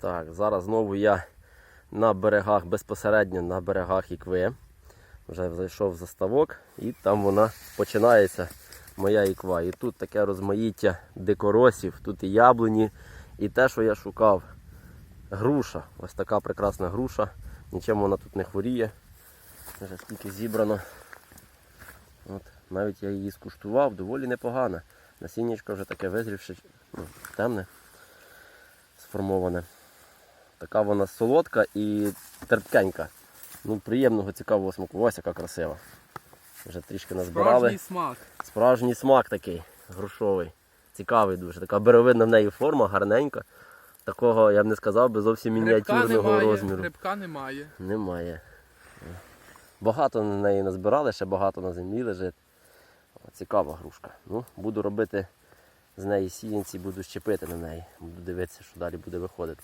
Так, зараз знову я на берегах, безпосередньо на берегах ікви. Вже зайшов за ставок і там вона починається, моя іква. І тут таке розмаїття дикоросів, тут і яблуні, і те, що я шукав. Груша. Ось така прекрасна груша. Нічим вона тут не хворіє. Вже скільки зібрано. От, навіть я її скуштував, доволі непогана. Насіннячко вже таке визрівше, ну, темне, сформоване. Така вона солодка і терпкенька. Ну, приємного, цікавого смаку. Ось яка красива. Вже трішки назбирали. Справжній смак. Справжній смак такий, грушовий. Цікавий дуже. Така беревидна в неї форма, гарненька. Такого, я б не сказав, би зовсім мініатюрного розміру. грибка немає. Немає. Багато на неї назбирали, ще багато на землі лежить. Цікава грушка. Ну, буду робити з неї сіянці, буду щепити на неї. Буду дивитися, що далі буде виходити.